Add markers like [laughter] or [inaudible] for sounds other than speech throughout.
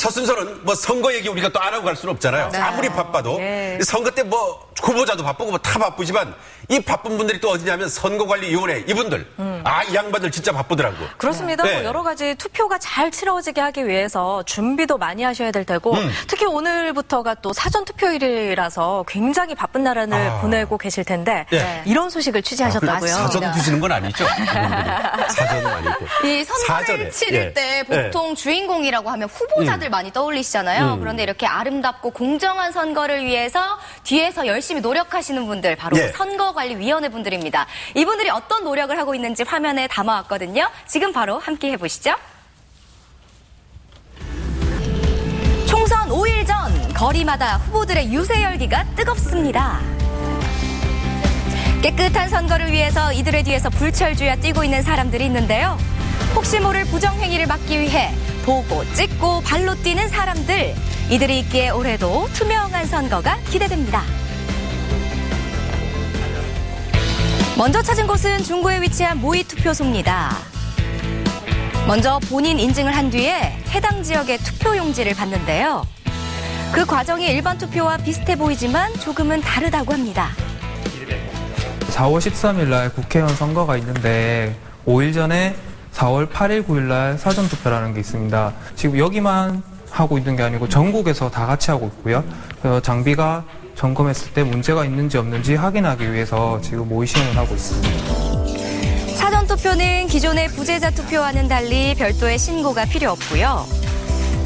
첫 순서는 뭐 선거 얘기 우리가 또 안 하고 갈 수는 없잖아요. 네. 아무리 바빠도 예. 선거 때 뭐 후보자도 바쁘고 뭐 다 바쁘지만 이 바쁜 분들이 또 어디냐면 선거관리위원회 이분들 아 이 양반들 진짜 바쁘더라고. 그렇습니다. 네. 뭐 여러 가지 투표가 잘 치러지게 하기 위해서 준비도 많이 하셔야 될 테고 음. 특히 오늘부터가 또 사전 투표일이라서 굉장히 바쁜 날을 아. 보내고 계실 텐데 네. 이런 소식을 취재하셨다고요. 사전 두시는 건 아니죠. [laughs] 사전은 아니고. 이 선거를 사전에. 치를 예. 때 보통 주인공이라고 하면 후보자들 많이 떠올리시잖아요. 음. 그런데 이렇게 아름답고 공정한 선거를 위해서 뒤에서 열심히 노력하시는 분들 바로 예. 선거관리위원회 분들입니다. 이분들이 어떤 노력을 하고 있는지 화면에 담아왔거든요. 지금 바로 함께 해보시죠. 총선 5일 전 거리마다 후보들의 유세 열기가 뜨겁습니다. 깨끗한 선거를 위해서 이들의 뒤에서 불철주야 뛰고 있는 사람들이 있는데요. 혹시 모를 부정행위를 막기 위해 보고 찍고 발로 뛰는 사람들. 이들이 있기에 올해도 투명한 선거가 기대됩니다. 먼저 찾은 곳은 중구에 위치한 모의 투표소입니다. 먼저 본인 인증을 한 뒤에 해당 지역의 투표 용지를 받는데요. 그 과정이 일반 투표와 비슷해 보이지만 조금은 다르다고 합니다. 4월 13일 날 국회의원 선거가 있는데 5일 전에 4월 8일, 9일 날 사전 투표라는 게 있습니다. 지금 여기만 하고 있는 게 아니고 전국에서 다 같이 하고 있고요. 어, 장비가 점검했을 때 문제가 있는지 없는지 확인하기 위해서 지금 모의 시험을 하고 있습니다. 사전 투표는 기존의 부재자 투표와는 달리 별도의 신고가 필요 없고요.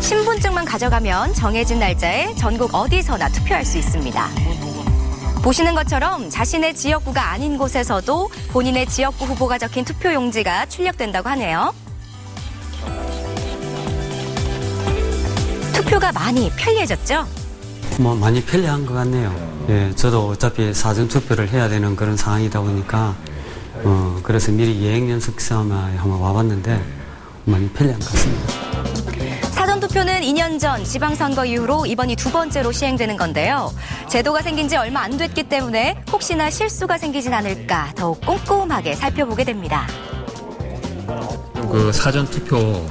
신분증만 가져가면 정해진 날짜에 전국 어디서나 투표할 수 있습니다. 보시는 것처럼 자신의 지역구가 아닌 곳에서도 본인의 지역구 후보가 적힌 투표 용지가 출력된다고 하네요. 투표가 많이 편리해졌죠? 뭐 많이 편리한 것 같네요. 예, 저도 어차피 사전 투표를 해야 되는 그런 상황이다 보니까 어, 그래서 미리 예행 연습 삼아 한번 와봤는데 많이 편리한 것 같습니다. 사전 투표는 2년 전 지방선거 이후로 이번이 두 번째로 시행되는 건데요. 제도가 생긴 지 얼마 안 됐기 때문에 혹시나 실수가 생기진 않을까 더욱 꼼꼼하게 살펴보게 됩니다. 그 사전 투표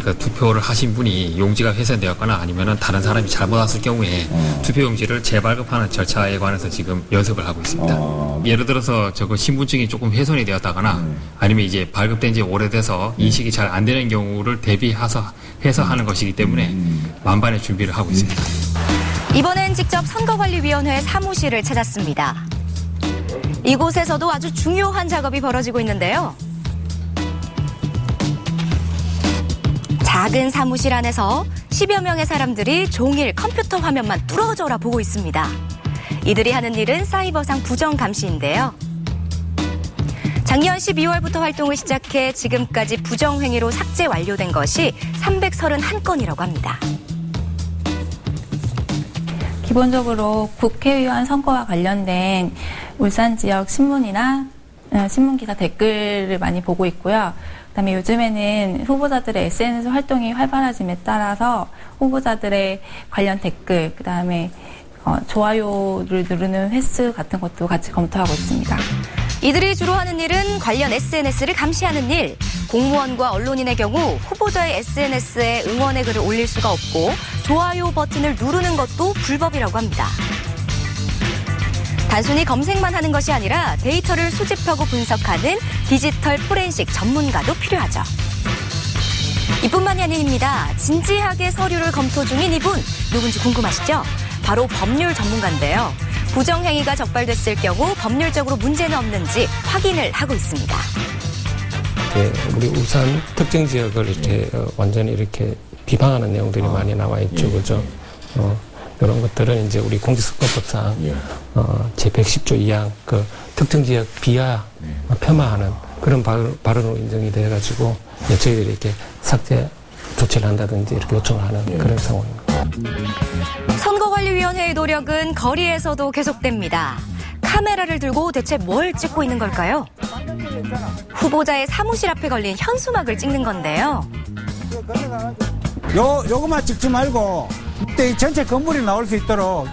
그러니까 투표를 하신 분이 용지가 훼손되었거나 아니면은 다른 사람이 잘못 왔을 경우에 투표 용지를 재발급하는 절차에 관해서 지금 연습을 하고 있습니다. 예를 들어서 저거 신분증이 조금 훼손이 되었다거나 아니면 이제 발급된 지 오래돼서 인식이 잘 안 되는 경우를 대비해서 해서 하는 것이기 때문에 만반의 준비를 하고 있습니다. 이번엔 직접 선거관리위원회 사무실을 찾았습니다. 이곳에서도 아주 중요한 작업이 벌어지고 있는데요. 작은 사무실 안에서 10여 명의 사람들이 종일 컴퓨터 화면만 뚫어져라 보고 있습니다. 이들이 하는 일은 사이버상 부정 감시인데요. 작년 12월부터 활동을 시작해 지금까지 부정행위로 삭제 완료된 것이 331건이라고 합니다. 기본적으로 국회의원 선거와 관련된 울산 지역 신문이나 어, 신문 기사 댓글을 많이 보고 있고요. 그다음에 요즘에는 후보자들의 SNS 활동이 활발해짐에 따라서 후보자들의 관련 댓글, 그다음에 어, 좋아요를 누르는 횟수 같은 것도 같이 검토하고 있습니다. 이들이 주로 하는 일은 관련 SNS를 감시하는 일. 공무원과 언론인의 경우 후보자의 SNS에 응원의 글을 올릴 수가 없고 좋아요 버튼을 누르는 것도 불법이라고 합니다. 단순히 검색만 하는 것이 아니라 데이터를 수집하고 분석하는 디지털 포렌식 전문가도 필요하죠. 이뿐만이 아닙니다. 진지하게 서류를 검토 중인 이분 누군지 궁금하시죠? 바로 법률 전문가인데요. 부정행위가 적발됐을 경우 법률적으로 문제는 없는지 확인을 하고 있습니다. 예, 우리 울산 특정 지역을 이렇게 어, 완전히 이렇게 비방하는 내용들이 많이 나와 있죠, 그죠? 어, 이런 것들은 이제 우리 공직선거법상 어, 제 110조 2항 그 특정 지역 비하 어, 폄하하는 그런 발, 발언으로 인정이 돼가지고 예, 저희들이 이렇게 삭제 조치를 한다든지 이렇게 요청을 하는 그런 상황입니다. 선거관리위원회의 노력은 거리에서도 계속됩니다. 카메라를 들고 대체 뭘 찍고 있는 걸까요? 후보자의 사무실 앞에 걸린 현수막을 찍는 건데요. 요, 요것만 찍지 말고, 이때 이 전체 건물이 나올 수 있도록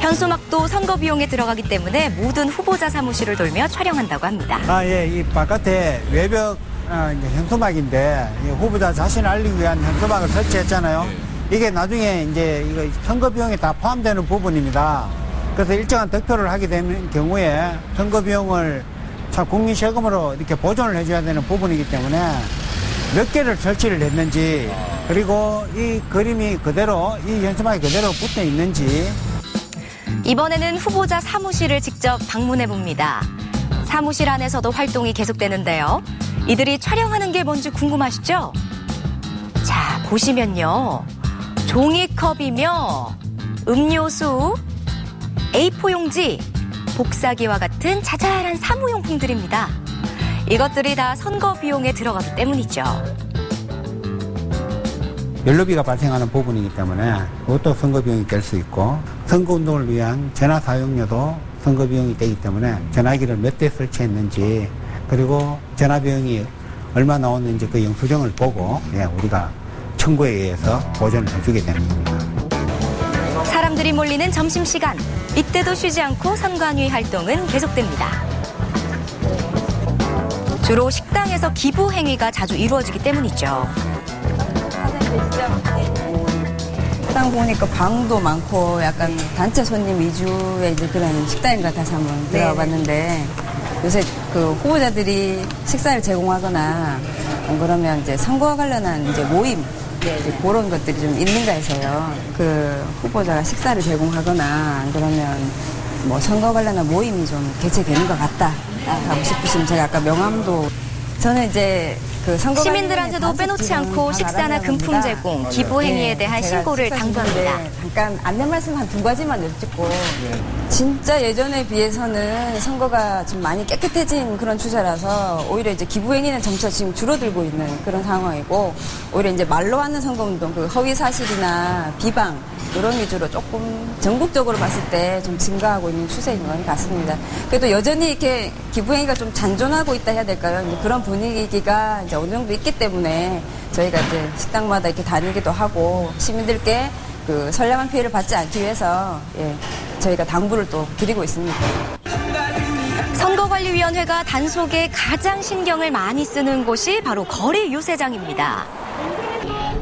현수막도 선거 비용에 들어가기 때문에 모든 후보자 사무실을 돌며 촬영한다고 합니다. 아, 예, 이 바깥에 외벽 어, 이제 현수막인데 이 후보자 자신을 알리기 위한 현수막을 설치했잖아요. 이게 나중에 이제 이거 선거 비용에 다 포함되는 부분입니다. 그래서 일정한 득표를 하게 되는 경우에 선거 비용을 참 국민 세금으로 이렇게 보존을 해줘야 되는 부분이기 때문에 몇 개를 설치를 했는지 그리고 이 그림이 그대로 이 현수막이 그대로 붙어 있는지 이번에는 후보자 사무실을 직접 방문해 봅니다. 사무실 안에서도 활동이 계속되는데요. 이들이 촬영하는 게 뭔지 궁금하시죠? 자, 보시면요. 종이컵이며 음료수, A4 용지, 복사기와 같은 자잘한 사무용품들입니다. 이것들이 다 선거 비용에 들어가기 때문이죠. 연료비가 발생하는 부분이기 때문에 그것도 선거 비용이 될 수 있고 선거 운동을 위한 전화 사용료도 선거 비용이 되기 때문에 전화기를 몇 대 설치했는지 그리고 전화 비용이 얼마 나왔는지 그 영수증을 보고 예, 우리가 청구에 의해서 보전을 해주게 되는 겁니다. 사람들이 몰리는 점심시간. 이때도 쉬지 않고 선관위 활동은 계속됩니다. 주로 식당에서 기부 행위가 자주 이루어지기 때문이죠. 식당 보니까 방도 많고 약간 단체 손님 위주의 이제 그런 식당인 것 같아서 한번 들어가 봤는데 요새 그 후보자들이 식사를 제공하거나 안 그러면 이제 선거와 관련한 이제 모임 이제 그런 것들이 좀 있는가 해서요. 그 후보자가 식사를 제공하거나 안 그러면 뭐 선거 관련한 모임이 좀 개최되는 것 같다 하고 싶으시면 제가 아까 명함도 저는 이제 그 선거 시민들한테도 빼놓지 않고 식사나 금품 제공, 기부 행위에 대한 신고를 당부합니다. 잠깐 안내 말씀 한 두 가지만 여쭙고 진짜 예전에 비해서는 선거가 좀 많이 깨끗해진 그런 추세라서 오히려 이제 기부 행위는 점차 지금 줄어들고 있는 그런 상황이고 오히려 이제 말로 하는 선거 운동 그 허위 사실이나 비방 이런 위주로 조금 전국적으로 봤을 때 좀 증가하고 있는 추세인 것 같습니다. 그래도 여전히 이렇게 기부행위가 좀 잔존하고 있다 해야 될까요? 이제 그런 분위기가 이제 어느 정도 있기 때문에 저희가 이제 식당마다 이렇게 다니기도 하고 시민들께 그 선량한 피해를 받지 않기 위해서 예, 저희가 당부를 또 드리고 있습니다. 선거관리위원회가 단속에 가장 신경을 많이 쓰는 곳이 바로 거리 유세장입니다.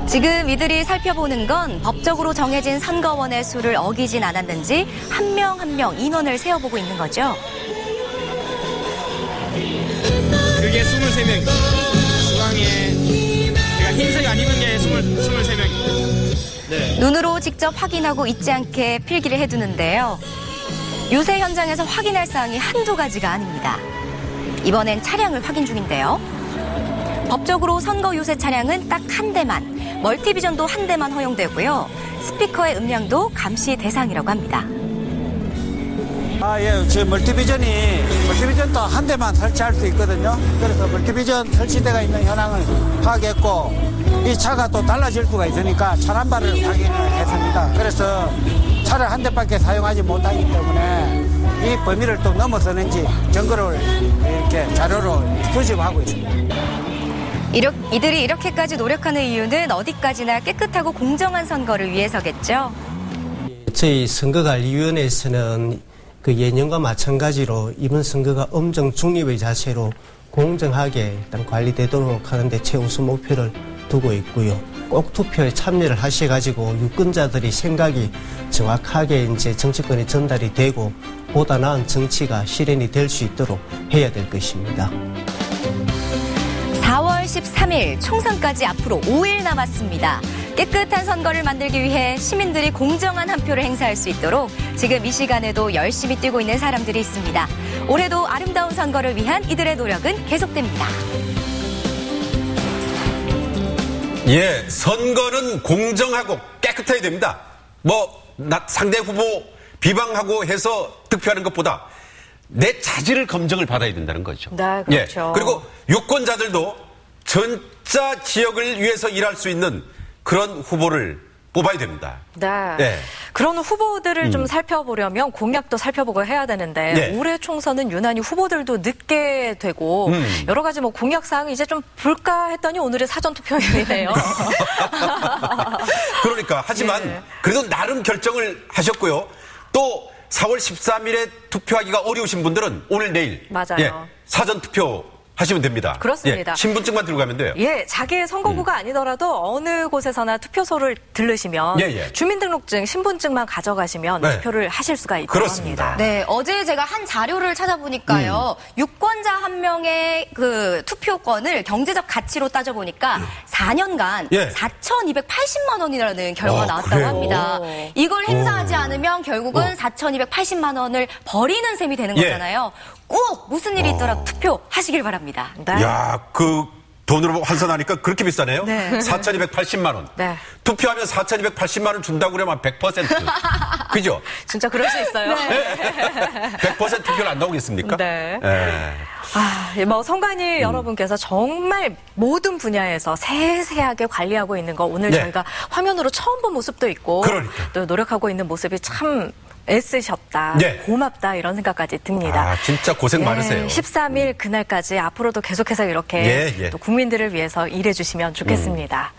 지금 이들이 살펴보는 건 법적으로 정해진 선거원의 수를 어기진 않았는지 한 명 한 명 인원을 세어보고 있는 거죠. 그게 23명입니다. 중앙에 제가 흰색 안 입은 게 23명입니다. 눈으로 직접 확인하고 잊지 않게 필기를 해두는데요. 유세 현장에서 확인할 사항이 한두 가지가 아닙니다. 이번엔 차량을 확인 중인데요. 법적으로 선거 유세 차량은 딱 한 대만, 멀티비전도 한 대만 허용되고요. 스피커의 음량도 감시 대상이라고 합니다. 아, 예, 지금 멀티비전이, 멀티비전도 한 대만 설치할 수 있거든요. 그래서 멀티비전 설치대가 있는 현황을 파악했고, 이 차가 또 달라질 수가 있으니까 차란발을 확인을 했습니다. 그래서 차를 한 대밖에 사용하지 못하기 때문에 이 범위를 또 넘어서는지 증거를 이렇게 자료로 수집하고 있습니다. 이들이 이렇게까지 노력하는 이유는 어디까지나 깨끗하고 공정한 선거를 위해서겠죠. 저희 선거관리위원회에서는 그 예년과 마찬가지로 이번 선거가 엄정 중립의 자세로 공정하게 일단 관리되도록 하는데 최우선 목표를 두고 있고요. 꼭 투표에 참여를 하셔가지고 유권자들이 생각이 정확하게 이제 정치권에 전달이 되고 보다 나은 정치가 실현이 될 수 있도록 해야 될 것입니다. 4월 13일 총선까지 앞으로 5일 남았습니다. 깨끗한 선거를 만들기 위해 시민들이 공정한 한 표를 행사할 수 있도록 지금 이 시간에도 열심히 뛰고 있는 사람들이 있습니다. 올해도 아름다운 선거를 위한 이들의 노력은 계속됩니다. 예, 선거는 공정하고 깨끗해야 됩니다. 뭐, 나, 상대 후보 비방하고 해서 득표하는 것보다 내 자질을 검증을 받아야 된다는 거죠. 네, 그렇죠. 예, 그리고 유권자들도 전자 지역을 위해서 일할 수 있는 그런 후보를 뽑아야 됩니다. 네. 네. 그런 후보들을 좀 살펴보려면 공약도 살펴보고 해야 되는데 네. 올해 총선은 유난히 후보들도 늦게 되고 음. 여러 가지 뭐 공약 사항이 이제 좀 볼까 했더니 오늘의 사전 투표일이네요. [laughs] 그러니까 하지만 네. 그래도 나름 결정을 하셨고요. 또 4월 13일에 투표하기가 어려우신 분들은 오늘 내일 맞아요. 예, 사전 투표 하시면 됩니다. 그렇습니다. 예, 신분증만 들고 가면 돼요. 예, 자기의 선거구가 아니더라도 어느 곳에서나 투표소를 들르시면 예, 예. 주민등록증, 신분증만 가져가시면 네. 투표를 하실 수가 있다고 그렇습니다. 합니다. 네, 어제 제가 한 자료를 찾아보니까요. 유권자 한 명의 그 투표권을 경제적 가치로 따져보니까 4년간 예. 4,280만 원이라는 결과가 어, 나왔다고 그래요? 합니다. 이걸 행사하지 않으면 결국은 4,280만 원을 버리는 셈이 되는 어. 예. 거잖아요. 꼭 무슨 일이 있더라도 투표하시길 바랍니다. 네. 야, 그 돈으로 환산하니까 그렇게 비싸네요. 네. 4,280만 원. 네. 투표하면 4,280만 원 준다고 그러면 100%. [laughs] 그죠? 진짜 그럴 수 있어요. 100% 투표를 안 나오겠습니까? 네. 예. 아, 뭐 음. 선관위 여러분께서 정말 모든 분야에서 세세하게 관리하고 있는 거 오늘 네. 저희가 화면으로 처음 본 모습도 있고 그러니까. 또 노력하고 있는 모습이 참 애쓰셨다, 네. 고맙다 이런 생각까지 듭니다. 아, 진짜 고생 많으세요. 13일 그날까지 앞으로도 계속해서 이렇게 예, 예. 또 국민들을 위해서 일해 주시면 좋겠습니다.